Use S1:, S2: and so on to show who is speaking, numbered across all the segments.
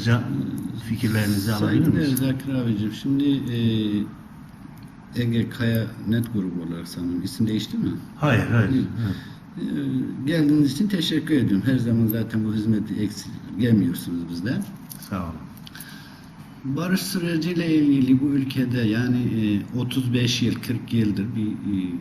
S1: Hocam fikirlerinizi alabilir
S2: Sayın
S1: miyiz?
S2: Zakir abicim şimdi e, Ege Kaya Net grubu olarak sanırım isim değişti mi?
S1: Hayır, hayır.
S2: E, geldiğiniz için teşekkür ediyorum. Her zaman zaten bu hizmeti eksik gelmiyorsunuz bizden.
S1: Sağ olun.
S2: Barış süreciyle ilgili bu ülkede yani e, 35 yıl 40 yıldır bir e,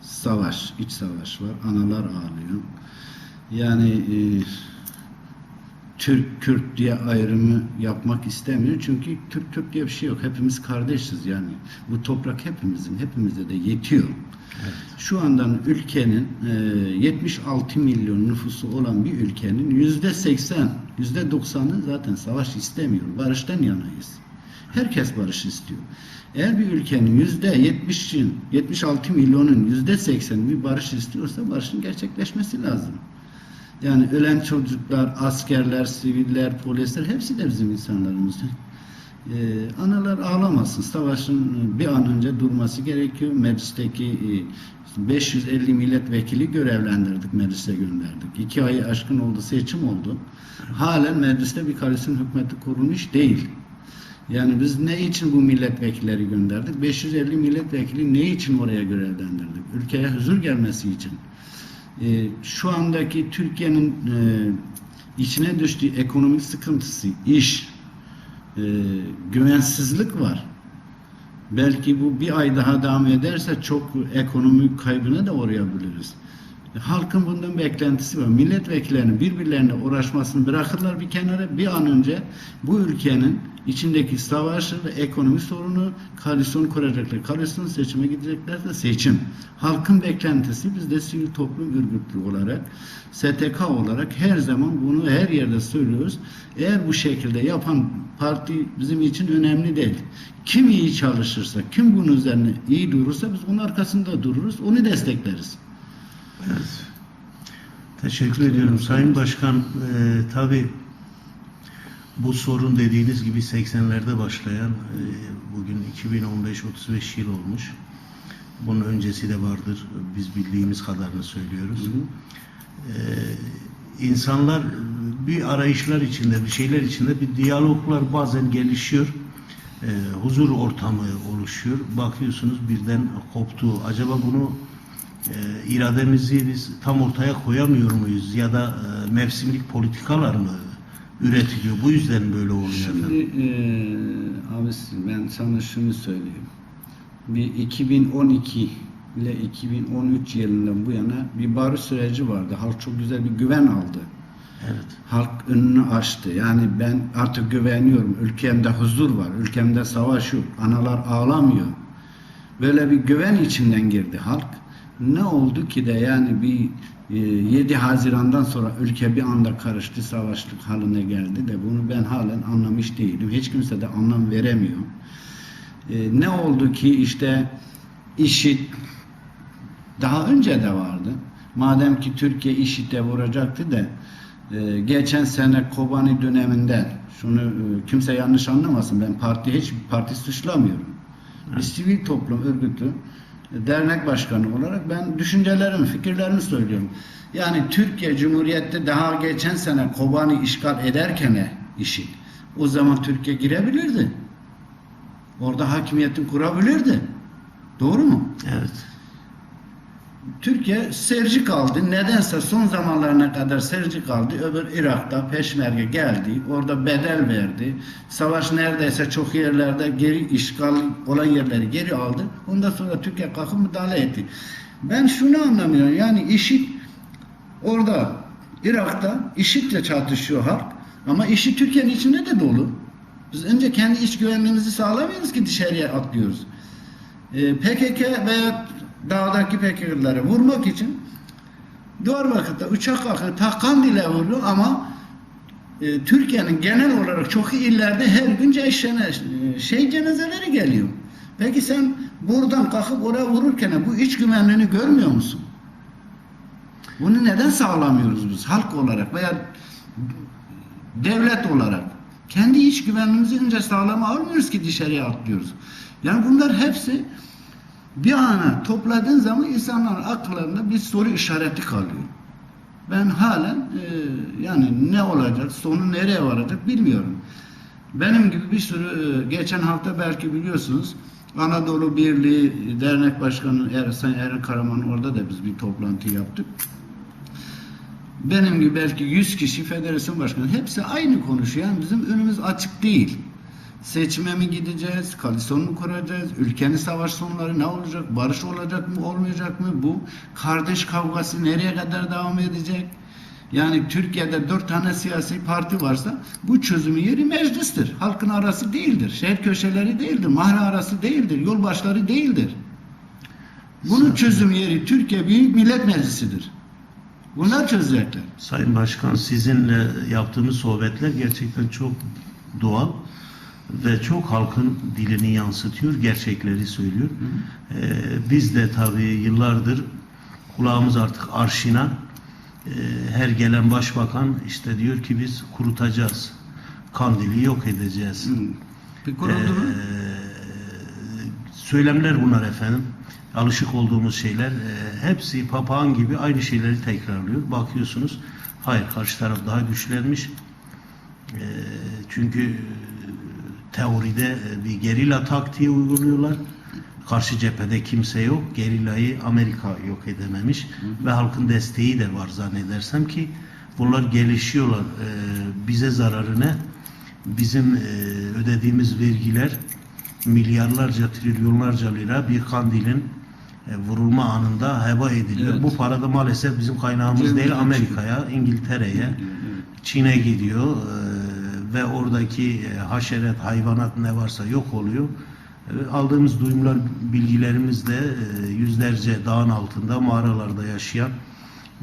S2: savaş, iç savaş var. Analar ağlıyor. Yani e, Türk Kürt diye ayrımı yapmak istemiyor. Çünkü Türk Kürt diye bir şey yok. Hepimiz kardeşiz yani. Bu toprak hepimizin, hepimize de yetiyor. Şu andan ülkenin e, 76 milyon nüfusu olan bir ülkenin yüzde 80, yüzde 90'ı zaten savaş istemiyor. Barıştan yanayız. Herkes barış istiyor. Eğer bir ülkenin yüzde 70'in, 76 milyonun yüzde 80 bir barış istiyorsa barışın gerçekleşmesi lazım. Yani ölen çocuklar, askerler, siviller, polisler hepsi de bizim insanlarımız. Ee, analar ağlamasın. Savaşın bir an önce durması gerekiyor. Meclisteki e, 550 milletvekili görevlendirdik, meclise gönderdik. İki ayı aşkın oldu, seçim oldu. Halen mecliste bir koalisyon hükümeti kurulmuş değil. Yani biz ne için bu milletvekilleri gönderdik? 550 milletvekili ne için oraya görevlendirdik? Ülkeye huzur gelmesi için. Ee, şu andaki Türkiye'nin e, içine düştüğü ekonomik sıkıntısı, iş, e, güvensizlik var. Belki bu bir ay daha devam ederse çok ekonomik kaybına da uğrayabiliriz. Halkın bundan beklentisi var. Milletvekillerinin birbirlerine uğraşmasını bırakırlar bir kenara. Bir an önce bu ülkenin içindeki savaşı ve ekonomi sorunu koalisyon kuracaklar. Koalisyon seçime gideceklerse seçim. Halkın beklentisi biz de sivil toplum örgütü olarak STK olarak her zaman bunu her yerde söylüyoruz. Eğer bu şekilde yapan parti bizim için önemli değil. Kim iyi çalışırsa, kim bunun üzerine iyi durursa biz onun arkasında dururuz, onu destekleriz.
S1: Evet. Teşekkür ediyorum Sayın Başkan. E, tabii bu sorun dediğiniz gibi 80'lerde başlayan e, bugün 2015-35 yıl olmuş. Bunun öncesi de vardır. Biz bildiğimiz kadarını söylüyoruz. E, insanlar bir arayışlar içinde, bir şeyler içinde bir diyaloglar bazen gelişiyor. E, huzur ortamı oluşuyor. Bakıyorsunuz birden koptu. Acaba bunu e, irademizi biz tam ortaya koyamıyor muyuz? Ya da e, mevsimlik politikalar mı üretiliyor? Bu yüzden böyle oluyor.
S2: Şimdi
S1: efendim.
S2: eee abi ben sana şunu söyleyeyim. Bir 2012 ile 2013 yılından bu yana bir barış süreci vardı. Halk çok güzel bir güven aldı.
S1: Evet.
S2: Halk önünü açtı. Yani ben artık güveniyorum. Ülkemde huzur var. Ülkemde savaş yok. Analar ağlamıyor. Böyle bir güven içinden girdi halk. Ne oldu ki de yani bir e, 7 Haziran'dan sonra ülke bir anda karıştı, savaşlık haline geldi de bunu ben halen anlamış değilim. Hiç kimse de anlam veremiyor. E, ne oldu ki işte işit daha önce de vardı. Madem ki Türkiye IŞİD'e vuracaktı da e, geçen sene Kobani döneminden şunu e, kimse yanlış anlamasın ben parti hiç parti suçlamıyorum. Bir sivil toplum örgütü e, dernek başkanı olarak ben düşüncelerimi, fikirlerimi söylüyorum. Yani Türkiye Cumhuriyeti daha geçen sene Kobani işgal ederken IŞİD o zaman Türkiye girebilirdi. Orada hakimiyetin kurabilirdi. Doğru mu?
S1: Evet.
S2: Türkiye serci kaldı. Nedense son zamanlarına kadar serci kaldı. Öbür Irak'ta peşmerge geldi. Orada bedel verdi. Savaş neredeyse çok yerlerde geri işgal olan yerleri geri aldı. Ondan sonra Türkiye kalkıp müdahale etti. Ben şunu anlamıyorum. Yani IŞİD orada Irak'ta IŞİD'le çatışıyor halk. Ama IŞİD Türkiye'nin içinde de dolu. Biz önce kendi iç güvenliğimizi sağlamıyoruz ki dışarıya atlıyoruz. Ee, PKK veya dağdaki PKK'ları vurmak için Diyarbakır'da uçak kalkıyor, takkan dile vuruyor ama e, Türkiye'nin genel olarak çok illerde her gün ceşene, e, şey cenazeleri geliyor. Peki sen buradan kalkıp oraya vururken bu iç güvenliğini görmüyor musun? Bunu neden sağlamıyoruz biz halk olarak veya devlet olarak? Kendi iç güvenliğimizi önce sağlama almıyoruz ki dışarıya atlıyoruz. Yani bunlar hepsi bir ana topladığın zaman insanların akıllarında bir soru işareti kalıyor. Ben halen e, yani ne olacak, sonu nereye varacak bilmiyorum. Benim gibi bir sürü e, geçen hafta belki biliyorsunuz Anadolu Birliği Dernek Başkanı Er- Sayın Eren Karaman orada da biz bir toplantı yaptık. Benim gibi belki 100 kişi federasyon başkanı hepsi aynı konuşuyor. Yani bizim önümüz açık değil. Seçime mi gideceğiz? Koalisyon mu kuracağız? Ülkenin savaş sonları ne olacak? Barış olacak mı? Olmayacak mı? Bu kardeş kavgası nereye kadar devam edecek? Yani Türkiye'de dört tane siyasi parti varsa bu çözümü yeri meclistir. Halkın arası değildir. Şehir köşeleri değildir. Mahalle arası değildir. Yol başları değildir. Bunun çözüm yeri Türkiye Büyük Millet Meclisi'dir. Bunlar çözecekler.
S1: Sayın Başkan sizinle yaptığımız sohbetler gerçekten çok doğal ve çok halkın dilini yansıtıyor, gerçekleri söylüyor. Ee, biz de tabii yıllardır kulağımız artık arşina. Ee, her gelen başbakan işte diyor ki biz kurutacağız. Kandili yok edeceğiz.
S2: Bir kuruldu
S1: Ee, söylemler bunlar efendim. Alışık olduğumuz şeyler. Ee, hepsi papağan gibi aynı şeyleri tekrarlıyor. Bakıyorsunuz hayır karşı taraf daha güçlenmiş. Ee, çünkü teoride e, bir gerilla taktiği uyguluyorlar. Karşı cephede kimse yok. Gerillayı Amerika yok edememiş. Ve halkın desteği de var zannedersem ki bunlar gelişiyorlar. Ee, bize zararı ne? Bizim e, ödediğimiz vergiler milyarlarca, trilyonlarca lira bir kandilin e, vurulma anında heba ediliyor.
S2: Evet.
S1: Bu para da maalesef bizim kaynağımız
S2: Cebimizden
S1: değil. Amerika'ya, İngiltere'ye, Çin'e gidiyor e, ve oradaki e, haşeret, hayvanat ne varsa yok oluyor. E, aldığımız duyumlar, bilgilerimiz de e, yüzlerce dağın altında, mağaralarda yaşayan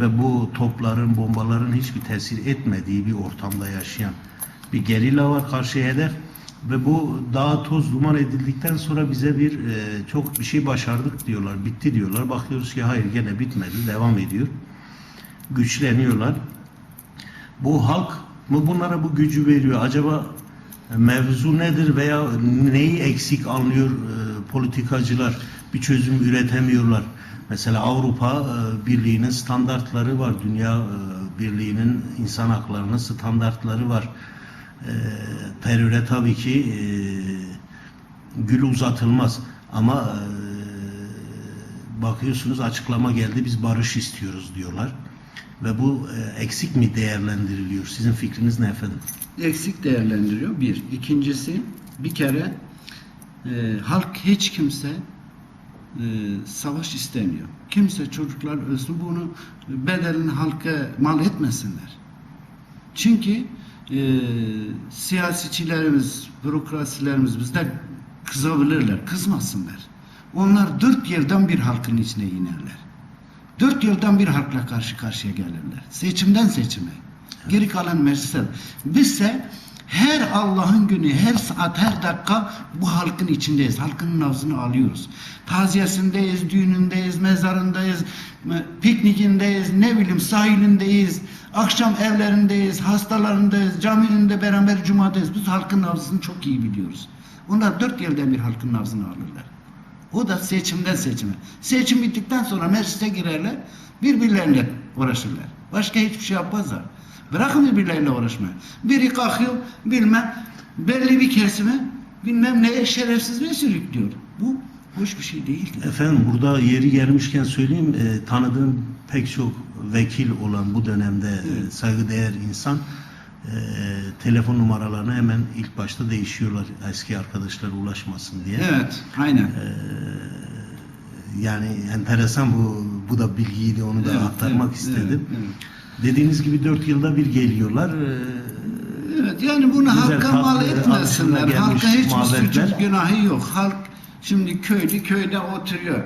S1: ve bu topların, bombaların hiçbir tesir etmediği bir ortamda yaşayan bir gerilla var karşı hedef ve bu dağa toz duman edildikten sonra bize bir e, çok bir şey başardık diyorlar, bitti diyorlar. Bakıyoruz ki hayır gene bitmedi, devam ediyor. Güçleniyorlar. Bu halk mı bunlara bu gücü veriyor? Acaba mevzu nedir veya neyi eksik anlıyor e, politikacılar? Bir çözüm üretemiyorlar. Mesela Avrupa e, Birliği'nin standartları var. Dünya e, Birliği'nin insan haklarının standartları var. Teröre tabii ki gül uzatılmaz. Ama bakıyorsunuz açıklama geldi biz barış istiyoruz diyorlar. Ve bu e, eksik mi değerlendiriliyor? Sizin fikriniz ne efendim?
S2: Eksik değerlendiriyor. Bir. İkincisi bir kere e, halk hiç kimse e, savaş istemiyor. Kimse çocuklar ölsün bunu bedelini halka mal etmesinler. Çünkü e, siyasicilerimiz, bürokrasilerimiz bizde kızabilirler, kızmasınlar. Onlar dört yerden bir halkın içine inerler. Dört yıldan bir halkla karşı karşıya gelirler. Seçimden seçime. Geri kalan meclisler. Bizse her Allah'ın günü, her saat, her dakika bu halkın içindeyiz. Halkın nabzını alıyoruz. Taziyesindeyiz, düğünündeyiz, mezarındayız, piknikindeyiz, ne bileyim sahilindeyiz, akşam evlerindeyiz, hastalarındayız, caminin beraber cumadayız. Biz halkın nabzını çok iyi biliyoruz. Onlar dört yıldan bir halkın nabzını alırlar. O da seçimden seçime. Seçim bittikten sonra meclise girerler, birbirleriyle uğraşırlar. Başka hiçbir şey yapmazlar. Bırakın birbirleriyle uğraşmayı. Biri kalkıyor, bilmem, belli bir kesime, bilmem neye şerefsizliğe sürüklüyor. Bu hoş bir şey değildir.
S1: Efendim burada yeri gelmişken söyleyeyim e, tanıdığım pek çok vekil olan bu dönemde e, saygıdeğer insan e, telefon numaralarını hemen ilk başta değişiyorlar eski arkadaşlara ulaşmasın diye.
S2: Evet, aynen.
S1: Yani enteresan bu bu da bilgiydi onu da
S2: Evet,
S1: aktarmak
S2: evet,
S1: istedim.
S2: evet, evet.
S1: Dediğiniz gibi dört yılda bir geliyorlar. E,
S2: Evet yani bunu
S1: Güzel,
S2: halka mal etmesinler. Halka hiçbir
S1: muhabbetler.
S2: suçu günahı yok. Halk şimdi köylü köyde oturuyor.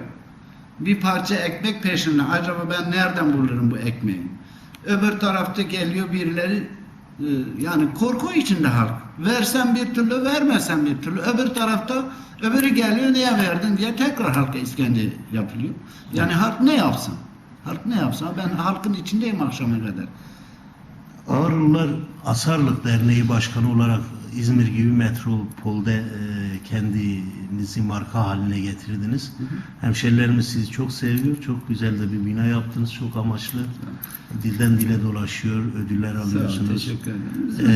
S2: Bir parça ekmek peşinde. Acaba ben nereden bulurum bu ekmeği? Öbür tarafta geliyor birileri e, yani korku içinde halk. Versen bir türlü, vermesen bir türlü. Öbür tarafta öbürü geliyor niye verdin diye tekrar halka iskence yapılıyor. Yani halk ne yapsın? Halk ne yapsın? Ben halkın içindeyim akşama kadar.
S1: Ağrılılar Asarlık Derneği Başkanı olarak İzmir gibi metropolde e, kendinizi marka haline getirdiniz. Hemşerilerimiz sizi çok seviyor. Çok güzel de bir bina yaptınız. Çok amaçlı. Dilden dile dolaşıyor. Ödüller
S2: Sağ ol,
S1: alıyorsunuz.
S2: teşekkür ederim.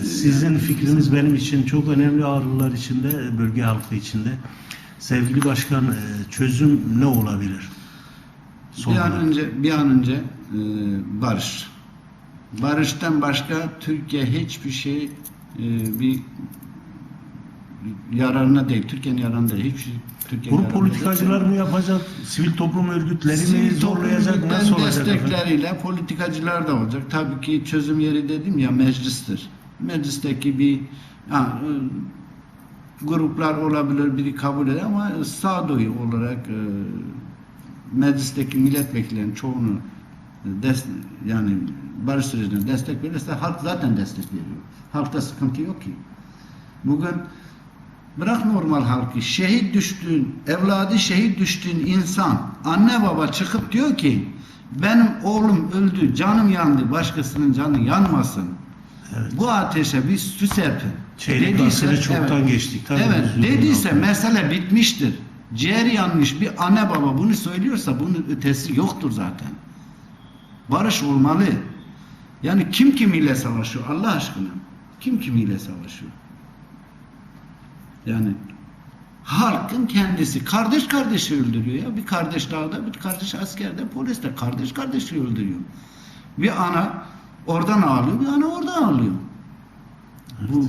S1: Ee, sizin fikriniz benim için çok önemli Ağrılar içinde, bölge halkı içinde. Sevgili Başkan, e, çözüm ne olabilir? Son
S2: bir an
S1: olarak.
S2: önce bir an önce e, barış. Barıştan başka Türkiye hiçbir şey e, bir yararına değil. Türkiye'nin yararına değil. Hiçbir şey Türkiye'nin yararına
S1: politikacılar mı yapacak? Sivil toplum örgütleri mi
S2: Sivil toplum
S1: zorlayacak? Nasıl olacak? efendim?
S2: destekleriyle politikacılar da olacak. Tabii ki çözüm yeri dedim ya meclistir. Meclisteki bir ha, e, gruplar olabilir biri kabul eder ama sağduyu olarak e, meclisteki milletvekillerinin çoğunu e, des, yani barış sürecine destek verirse halk zaten destek veriyor. Halkta sıkıntı yok ki. Bugün Bırak normal halkı. Şehit düştüğün, evladı şehit düştüğün insan, anne baba çıkıp diyor ki benim oğlum öldü, canım yandı, başkasının canı yanmasın.
S1: Evet.
S2: Bu ateşe bir su serpin.
S1: Çeyrek asırı çoktan geçtik. Tabii
S2: evet, dediyse
S1: halkım.
S2: mesele bitmiştir. Ciğeri yanmış bir anne baba bunu söylüyorsa bunun ötesi yoktur zaten. Barış olmalı. Yani kim kimiyle savaşıyor Allah aşkına? Kim kimiyle savaşıyor? Yani halkın kendisi kardeş kardeşi öldürüyor ya. Bir kardeş dağda, bir kardeş askerde, poliste kardeş kardeşi öldürüyor. Bir ana oradan ağlıyor, bir ana oradan ağlıyor. Bu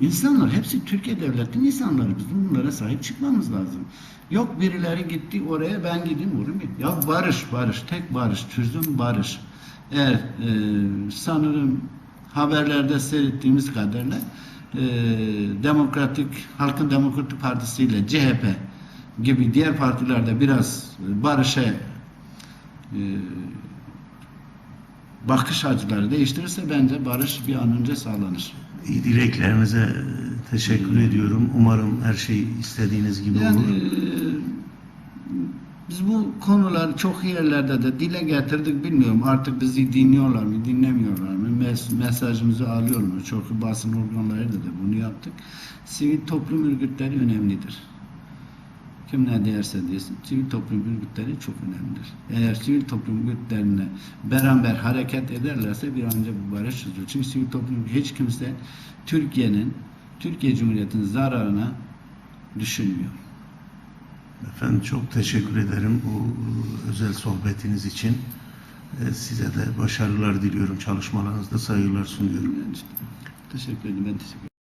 S2: insanlar hepsi Türkiye devletinin insanları. Bizim bunlara sahip çıkmamız lazım. Yok birileri gitti oraya ben gideyim oraya. Ya barış barış tek barış çözüm barış. Eğer e, sanırım haberlerde seyrettiğimiz kadarıyla e, Demokratik Halkın Demokratik Partisi ile CHP gibi diğer partilerde biraz barışa e, bakış açıları değiştirirse bence barış bir an önce sağlanır.
S1: Dileklerinize teşekkür ediyorum. Umarım her şey istediğiniz gibi
S2: Yani
S1: olur.
S2: e, biz bu konuları çok yerlerde de dile getirdik bilmiyorum. Artık bizi dinliyorlar mı dinlemiyorlar mı? Mes- mesajımızı alıyor mu? Çok basın organlarıyla da bunu yaptık. Sivil toplum örgütleri önemlidir kim ne derse desin sivil toplum örgütleri çok önemlidir eğer sivil toplum örgütlerine beraber hareket ederlerse bir an önce bu barış çözülür çünkü sivil toplum hiç kimse Türkiye'nin Türkiye Cumhuriyeti'nin zararına düşünmüyor
S1: Efendim çok teşekkür ederim bu özel sohbetiniz için. E, Size de başarılar diliyorum. Çalışmalarınızda saygılar sunuyorum.
S2: Teşekkür ederim. Ben teşekkür ederim.